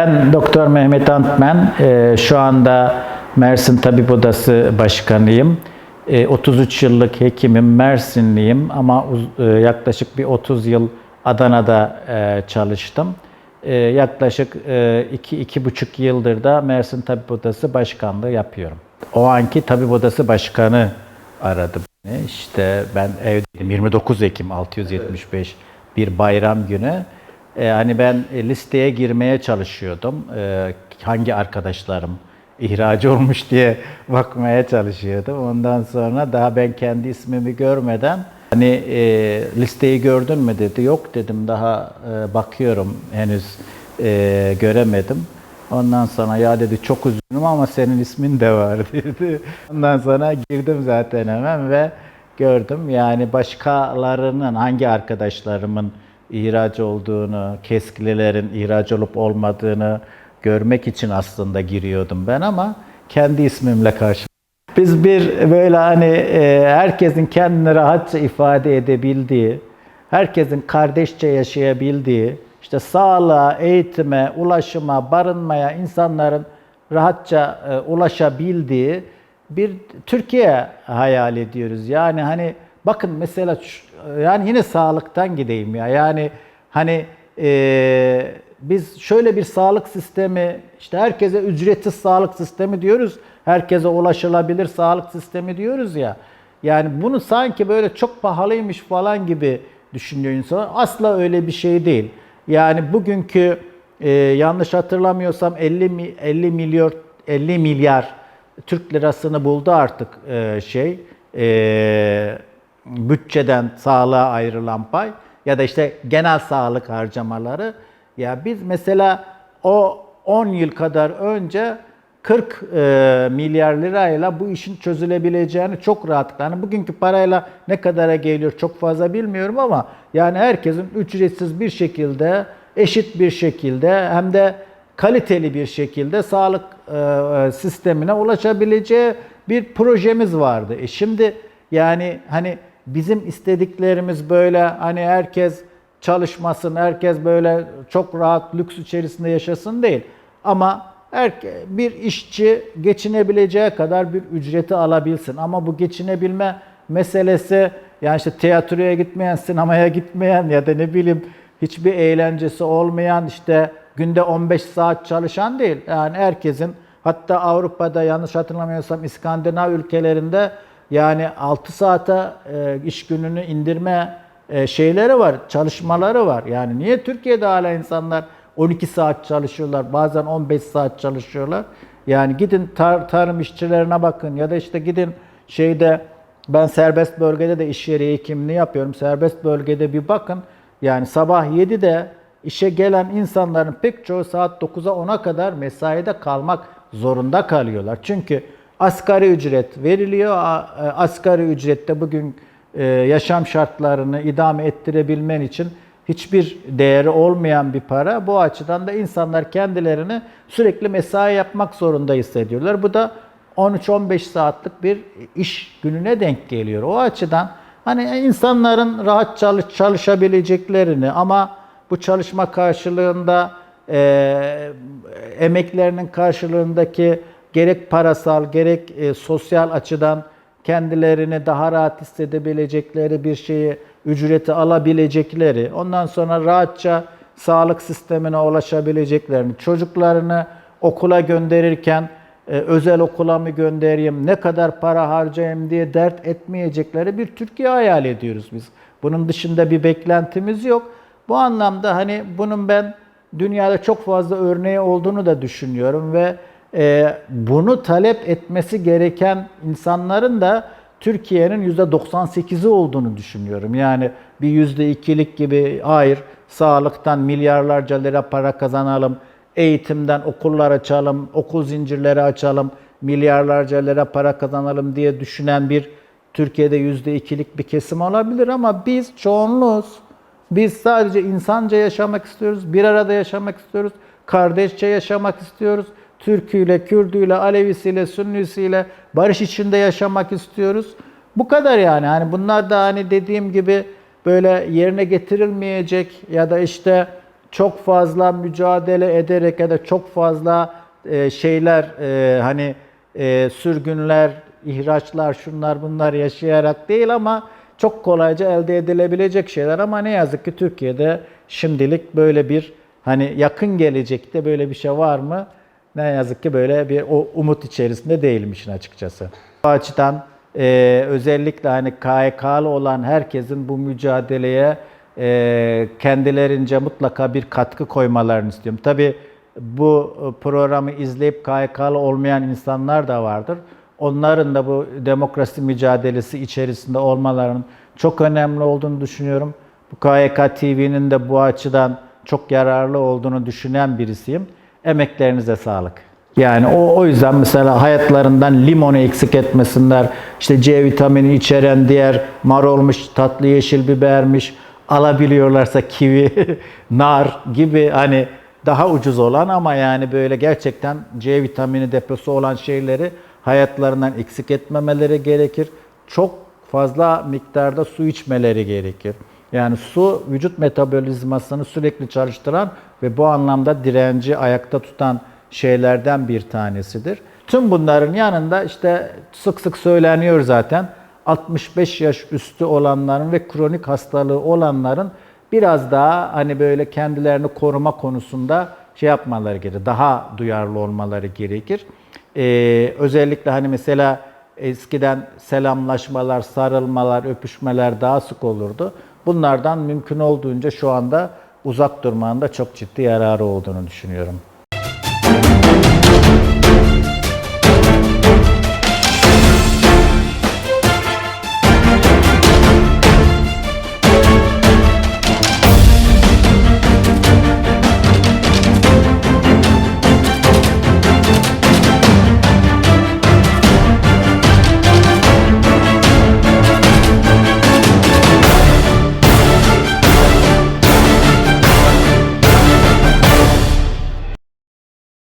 Ben Doktor Mehmet Antmen. Ee, Şu anda Mersin Tabip Odası Başkanıyım. Ee, 33 yıllık hekimim, Mersinliyim ama e, yaklaşık bir 30 yıl Adana'da e, çalıştım. Yaklaşık 2-2,5 yıldır da Mersin Tabip Odası Başkanlığı yapıyorum. O anki Tabip Odası Başkanı aradı beni. İşte ben evdeydim. 29 Ekim 675 bir bayram günü. Ee, hani ben e, listeye girmeye çalışıyordum. Ee, hangi arkadaşlarım ihracı olmuş diye bakmaya çalışıyordum. Ondan sonra daha ben kendi ismimi görmeden hani e, listeyi gördün mü dedi. Yok dedim daha e, bakıyorum henüz e, göremedim. Ondan sonra ya dedi çok üzgünüm ama senin ismin de var dedi. Ondan sonra girdim zaten hemen ve gördüm. Yani başkalarının hangi arkadaşlarımın ihraç olduğunu, keskililerin ihraç olup olmadığını görmek için aslında giriyordum ben ama kendi ismimle karşı. Biz bir böyle hani e, herkesin kendini rahatça ifade edebildiği, herkesin kardeşçe yaşayabildiği, işte sağlığa, eğitime, ulaşıma, barınmaya insanların rahatça e, ulaşabildiği bir Türkiye hayal ediyoruz. Yani hani bakın mesela yani yine sağlıktan gideyim ya. Yani hani e, biz şöyle bir sağlık sistemi işte herkese ücretsiz sağlık sistemi diyoruz. Herkese ulaşılabilir sağlık sistemi diyoruz ya. Yani bunu sanki böyle çok pahalıymış falan gibi düşünüyor insan. Asla öyle bir şey değil. Yani bugünkü e, yanlış hatırlamıyorsam 50 mi- 50 milyar 50 milyar Türk lirasını buldu artık e, şey e, bütçeden sağlığa ayrılan pay ya da işte genel sağlık harcamaları. Ya biz mesela o 10 yıl kadar önce 40 e, milyar lirayla bu işin çözülebileceğini çok rahatlıkla. Yani bugünkü parayla ne kadara geliyor çok fazla bilmiyorum ama yani herkesin ücretsiz bir şekilde, eşit bir şekilde hem de kaliteli bir şekilde sağlık e, sistemine ulaşabileceği bir projemiz vardı. E şimdi yani hani bizim istediklerimiz böyle hani herkes çalışmasın, herkes böyle çok rahat lüks içerisinde yaşasın değil. Ama bir işçi geçinebileceği kadar bir ücreti alabilsin. Ama bu geçinebilme meselesi yani işte tiyatroya gitmeyen, sinemaya gitmeyen ya da ne bileyim hiçbir eğlencesi olmayan işte günde 15 saat çalışan değil. Yani herkesin hatta Avrupa'da yanlış hatırlamıyorsam İskandinav ülkelerinde yani 6 saate e, iş gününü indirme e, şeyleri var, çalışmaları var. Yani niye Türkiye'de hala insanlar 12 saat çalışıyorlar, bazen 15 saat çalışıyorlar? Yani gidin tar- tarım işçilerine bakın ya da işte gidin şeyde ben serbest bölgede de iş yeri hekimliği yapıyorum. Serbest bölgede bir bakın. Yani sabah 7'de işe gelen insanların pek çoğu saat 9'a 10'a kadar mesaide kalmak zorunda kalıyorlar. Çünkü asgari ücret veriliyor. E, Asgari ücrette bugün e, yaşam şartlarını idame ettirebilmen için hiçbir değeri olmayan bir para. Bu açıdan da insanlar kendilerini sürekli mesai yapmak zorunda hissediyorlar. Bu da 13-15 saatlik bir iş gününe denk geliyor. O açıdan hani insanların rahat çalış çalışabileceklerini ama bu çalışma karşılığında e, emeklerinin karşılığındaki gerek parasal gerek e, sosyal açıdan kendilerini daha rahat hissedebilecekleri bir şeyi ücreti alabilecekleri, ondan sonra rahatça sağlık sistemine ulaşabileceklerini, çocuklarını okula gönderirken e, özel okula mı göndereyim, ne kadar para harcayayım diye dert etmeyecekleri bir Türkiye hayal ediyoruz biz. Bunun dışında bir beklentimiz yok. Bu anlamda hani bunun ben dünyada çok fazla örneği olduğunu da düşünüyorum ve e, bunu talep etmesi gereken insanların da Türkiye'nin %98'i olduğunu düşünüyorum. Yani bir %2'lik gibi hayır sağlıktan milyarlarca lira para kazanalım, eğitimden okullar açalım, okul zincirleri açalım, milyarlarca lira para kazanalım diye düşünen bir Türkiye'de %2'lik bir kesim olabilir ama biz çoğunluğuz. Biz sadece insanca yaşamak istiyoruz, bir arada yaşamak istiyoruz, kardeşçe yaşamak istiyoruz. Türküyle, Kürdüyle, Alevisiyle, Sünnisiyle barış içinde yaşamak istiyoruz. Bu kadar yani. Hani bunlar da hani dediğim gibi böyle yerine getirilmeyecek ya da işte çok fazla mücadele ederek ya da çok fazla e, şeyler e, hani e, sürgünler, ihraçlar, şunlar bunlar yaşayarak değil ama çok kolayca elde edilebilecek şeyler ama ne yazık ki Türkiye'de şimdilik böyle bir hani yakın gelecekte böyle bir şey var mı? Ne yazık ki böyle bir o umut içerisinde değilim işin açıkçası. Bu açıdan e, özellikle hani KYK'lı olan herkesin bu mücadeleye e, kendilerince mutlaka bir katkı koymalarını istiyorum. Tabii bu e, programı izleyip KYK'lı olmayan insanlar da vardır. Onların da bu demokrasi mücadelesi içerisinde olmalarının çok önemli olduğunu düşünüyorum. Bu KYK TV'nin de bu açıdan çok yararlı olduğunu düşünen birisiyim. Emeklerinize sağlık. Yani o, o yüzden mesela hayatlarından limonu eksik etmesinler. İşte C vitamini içeren diğer marolmuş, tatlı yeşil bibermiş, alabiliyorlarsa kivi, nar gibi hani daha ucuz olan ama yani böyle gerçekten C vitamini deposu olan şeyleri hayatlarından eksik etmemeleri gerekir. Çok fazla miktarda su içmeleri gerekir. Yani su vücut metabolizmasını sürekli çalıştıran ve bu anlamda direnci ayakta tutan şeylerden bir tanesidir. Tüm bunların yanında işte sık sık söyleniyor zaten 65 yaş üstü olanların ve kronik hastalığı olanların biraz daha hani böyle kendilerini koruma konusunda şey yapmaları gerekir. Daha duyarlı olmaları gerekir. Ee, özellikle hani mesela eskiden selamlaşmalar, sarılmalar, öpüşmeler daha sık olurdu. Bunlardan mümkün olduğunca şu anda uzak durmanın da çok ciddi yararı olduğunu düşünüyorum.